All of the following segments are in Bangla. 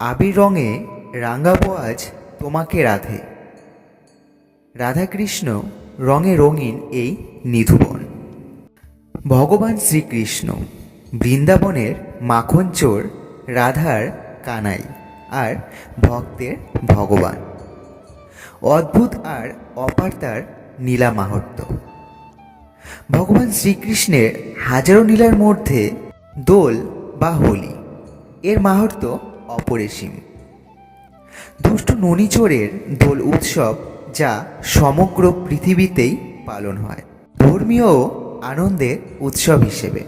আবির রঙে রাঙাবো আজ তোমাকে রাধে। রাধাকৃষ্ণ রঙে রঙিন এই নিধুবন। ভগবান শ্রীকৃষ্ণ বৃন্দাবনের মাখন চোর রাধার কানাই আর ভক্তের ভগবান। অদ্ভুত আর অপার তার নীলা মাহাত্ম্য ভগবান শ্রীকৃষ্ণের হাজারো নীলার মধ্যে দোল বা হোলি, এর মাহাত্ম্য অপরিসীম। দুষ্ট ননিচোরের দোল উৎসব যা সমগ্র পৃথিবীতেই পালন হয়। ধর্মীয় আনন্দের উৎসব হিসেবে।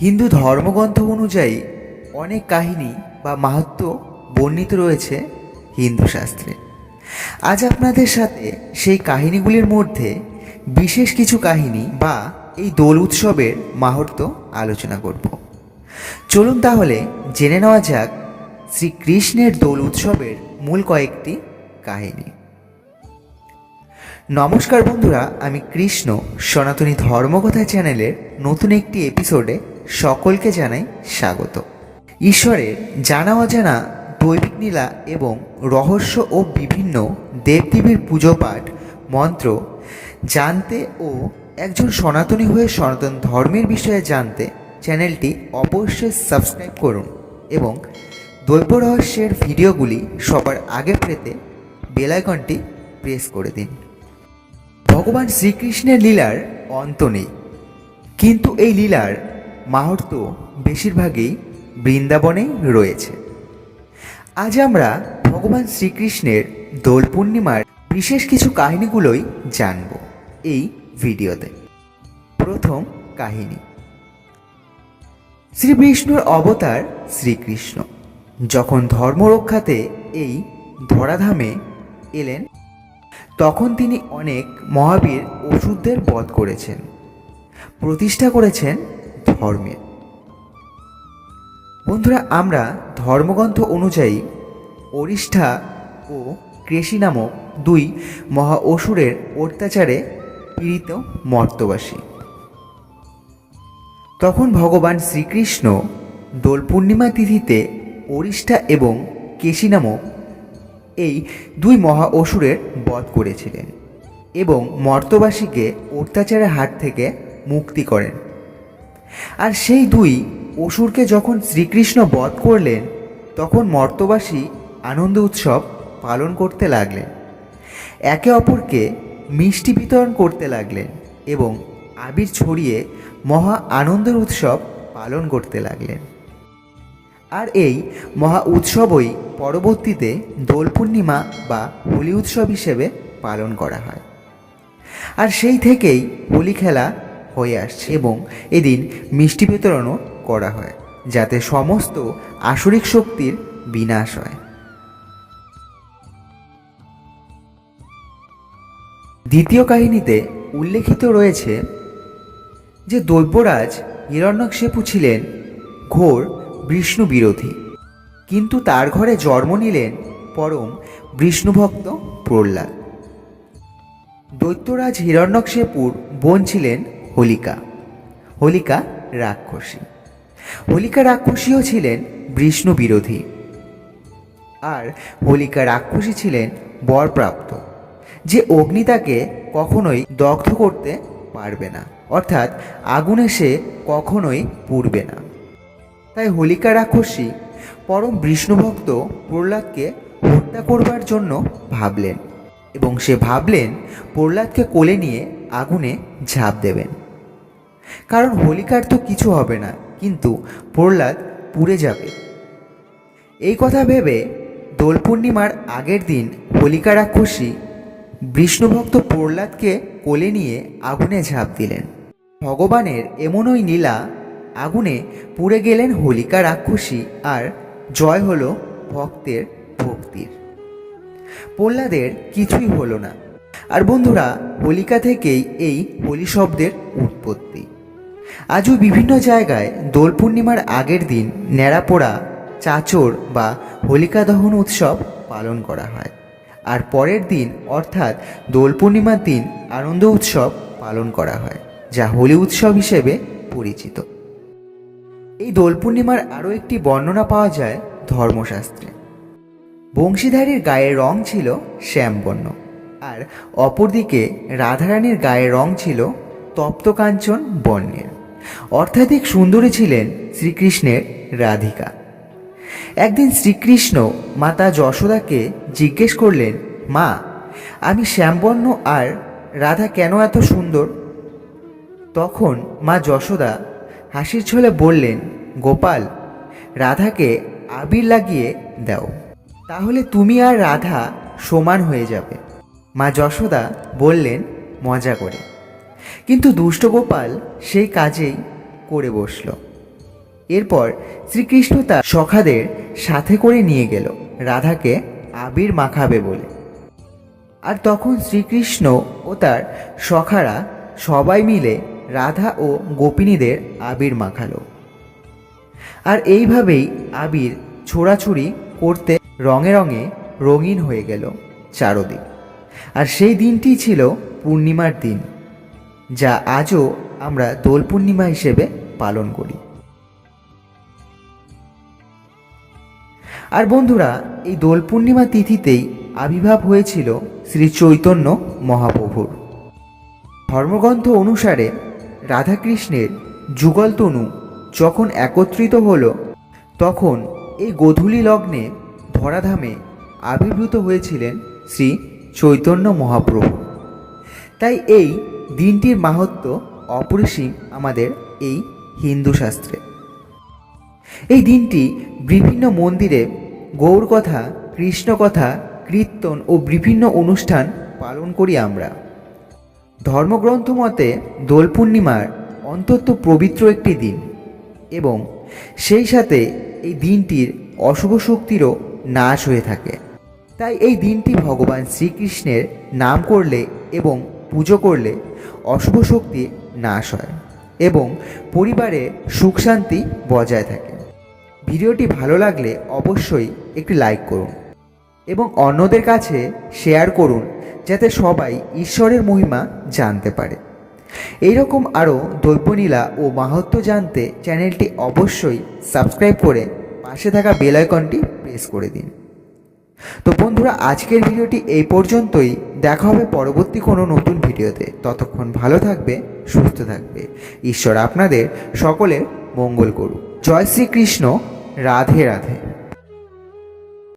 হিন্দু ধর্মগ্রন্থ অনুযায়ী অনেক কাহিনী বা মাহাত্ম্য বর্ণিত রয়েছে হিন্দু শাস্ত্রে। আজ আপনাদের সাথে সেই কাহিনীগুলির মধ্যে বিশেষ কিছু কাহিনী বা এই দোল উৎসবের মাহাত্ম্য আলোচনা করব। চলুন তাহলে জেনে নেওয়া যাক শ্রীকৃষ্ণের দোল উৎসবের মূল কয়েকটি কাহিনী। নমস্কার বন্ধুরা, আমি কৃষ্ণ। সনাতনী ধর্মকথা চ্যানেলের নতুন একটি এপিসোডে সকলকে জানাই স্বাগত। ঈশ্বরের জানা অজানা দৈবিক নীলা এবং রহস্য ও বিভিন্ন দেবদেবীর পুজো পাঠ মন্ত্র জানতে ও একজন সনাতনী হয়ে সনাতন ধর্মের বিষয়ে জানতে চ্যানেলটি অবশ্যই সাবস্ক্রাইব করুন এবং দৈব রহস্যের ভিডিওগুলি সবার আগে পেতে বেলাইকনটি প্রেস করে দিন। ভগবান শ্রীকৃষ্ণের লীলার অন্ত নেই। কিন্তু এই লীলার মাহাত্ম্য বেশিরভাগই বৃন্দাবনেই রয়েছে। আজ আমরা ভগবান শ্রীকৃষ্ণের দোল পূর্ণিমার বিশেষ কিছু কাহিনীগুলোই জানব এই ভিডিওতে। প্রথম কাহিনী। শ্রী বিষ্ণুর অবতার শ্রীকৃষ্ণ। যখন ধর্ম রক্ষাতে এই ধরাধামে এলেন, তখন তিনি অনেক মহাবীর ওষুধদের বধ করেছেন, প্রতিষ্ঠা করেছেন ধর্মের বন্ধুরা, আমরা ধর্মগ্রন্থ অনুযায়ী অরিষ্ঠা ও কৃষি নামক দুই মহা অসুরের অত্যাচারে পীড়িত মর্তবাসী। তখন ভগবান শ্রীকৃষ্ণ দোল পূর্ণিমা তিথিতে অরিষ্ঠা এবং কেশি নামক এই দুই মহা অসুরের বধ করেছিলেন এবং মর্তবাসীকে অত্যাচারের হাত থেকে মুক্তি করেন। আর সেই দুই অসুরকে যখন শ্রীকৃষ্ণ বধ করলেন, তখন মর্তবাসী আনন্দ উৎসব পালন করতে লাগলেন। একে অপরকে মিষ্টি বিতরণ করতে লাগলেন এবং আবির ছড়িয়ে মহা আনন্দের উৎসব পালন করতে লাগলেন। আর এই মহা উৎসবই পরবর্তীতে দোল পূর্ণিমা বা হোলি উৎসব হিসেবে পালন করা হয়। আর সেই থেকেই হোলি খেলা হয়ে আসছে এবং এদিন মিষ্টি বিতরণও করা হয়, যাতে সমস্ত আসরিক শক্তির বিনাশ হয়। দ্বিতীয় কাহিনীতে উল্লেখিত রয়েছে যে দৈব্যরাজ হিরণ্যকশেপু ছিলেন ঘোর বিষ্ণু বিরোধী কিন্তু তার ঘরে জন্ম নিলেন পরম বিষ্ণুভক্ত প্রহ্লাদ। দৈত্যরাজ হিরণ্যকশেপুর বোন ছিলেন হোলিকা। হোলিকা রাক্ষসী। হোলিকা রাক্ষসীও ছিলেন বিষ্ণু বিরোধী আর হোলিকা রাক্ষসী ছিলেন বরপ্রাপ্ত, যে অগ্নি তাকে কখনোই দগ্ধ করতে পারবে না, অর্থাৎ আগুনে সে কখনোই পুড়বে না। তাই হোলিকা রাক্ষসী পরম বিষ্ণুভক্ত প্রহ্লাদকে হত্যা করবার জন্য ভাবলেন এবং সে ভাবলেন প্রহ্লাদকে কোলে নিয়ে আগুনে ঝাঁপ দেবেন। কারণ হোলিকার তো কিছু হবে না, কিন্তু প্রহ্লাদ পুড়ে যাবে। এই কথা ভেবে দোল পূর্ণিমার আগের দিন হোলিকা রাক্ষসী বিষ্ণুভক্ত প্রহ্লাদকে কোলে নিয়ে আগুনে ঝাঁপ দিলেন। ভগবানের এমনই নীলা আগুনে পুড়ে গেলেন হোলিকা রাক্ষসী আর জয় হলো ভক্তের ভক্তির। প্রহ্লাদের কিছুই হলো না। আর বন্ধুরা, হোলিকা থেকেই এই হোলি শব্দের উৎপত্তি। আজও বিভিন্ন জায়গায় দোল পূর্ণিমার আগের দিন ন্যাড়াপোড়া, চাচর বা হোলিকা দহন উৎসব পালন করা হয়। আর পরের দিন অর্থাৎ দোল পূর্ণিমার দিন আনন্দ উৎসব পালন করা হয়, যা হোলি উৎসব হিসেবে পরিচিত। এই দোল পূর্ণিমার আরও একটি বর্ণনা পাওয়া যায় ধর্মশাস্ত্রে। বংশীধারীর গায়ের রং ছিল শ্যামবর্ণ আর অপরদিকে রাধারানীর গায়ের রং ছিল তপ্তকাঞ্চন বর্ণের। অর্থাধিক সুন্দরী ছিলেন শ্রীকৃষ্ণের রাধিকা। একদিন শ্রীকৃষ্ণ মাতা যশোদাকে জিজ্ঞেস করলেন, মা, আমি শ্যামবর্ণ আর রাধা কেন এত সুন্দর? তখন মা যশোদা হাসির ছলে বললেন, গোপাল, রাধাকে আবির লাগিয়ে দাও। তাহলে তুমি আর রাধা সমান হয়ে যাবে। মা যশোদা বললেন, মজা করে। কিন্তু দুষ্ট গোপাল সেই কাজেই করে বসল। এরপর শ্রীকৃষ্ণ তার সখাদের সাথে করে নিয়ে গেল, রাধাকে আবির মাখাবে বলে। আর তখন শ্রীকৃষ্ণ ও তার সখারা সবাই মিলে রাধা ও গোপিনীদের আবির মাখালো। আর এইভাবেই আবির ছোড়াছুড়ি করতে রঙে রঙে রঙিন হয়ে গেল চারদিক। আর সেই দিনটি ছিল পূর্ণিমার দিন, যা আজও আমরা দোল পূর্ণিমা হিসেবে পালন করি। আর বন্ধুরা, এই দোল পূর্ণিমা তিথিতেই আবির্ভাব হয়েছিল শ্রী চৈতন্য মহাপ্রভুর। ধর্মগ্রন্থ অনুসারে রাধাকৃষ্ণের যুগলতনু যখন একত্রিত হলো, তখন এই গোধূলি লগ্নে ধরাধামে আবির্ভূত হয়েছিলেন শ্রী চৈতন্য মহাপ্রভু। তাই এই দিনটির মাহাত্ম অপরিসীম আমাদের এই হিন্দু শাস্ত্রে এই দিনটি বিভিন্ন মন্দিরে গৌর কথা কৃষ্ণ কথা কীর্তন ও বিভিন্ন অনুষ্ঠান পালন করি আমরা। ধর্মগ্রন্থ মতে দোল পূর্ণিমার অন্তত পবিত্র একটি দিন এবং সেই সাথে এই দিনটির অশুভ শক্তিরও নাশ হয়ে থাকে। তাই এই দিনটি ভগবান শ্রীকৃষ্ণের নাম করলে এবং পুজো করলে অশুভ শক্তি নাশ হয় এবং পরিবারে সুখ শান্তি বজায় থাকে। ভিডিওটি ভালো লাগলে অবশ্যই একটি লাইক করুন এবং অন্যদের কাছে শেয়ার করুন যাতে সবাই ঈশ্বরের মহিমা জানতে পারে। এইরকম আরও দৈবনীলা ও মাহাত্ম জানতে চ্যানেলটি অবশ্যই সাবস্ক্রাইব করে পাশে থাকা বেল আইকনটি প্রেস করে দিন। তো বন্ধুরা, আজকের ভিডিওটি এই পর্যন্তই। দেখা হবে পরবর্তী কোনো নতুন ভিডিওতে। ততক্ষণ ভালো থাকবে, সুস্থ থাকবে। ঈশ্বর আপনাদের সকলের মঙ্গল করুক। জয় শ্রীকৃষ্ণ। রাধে রাধে।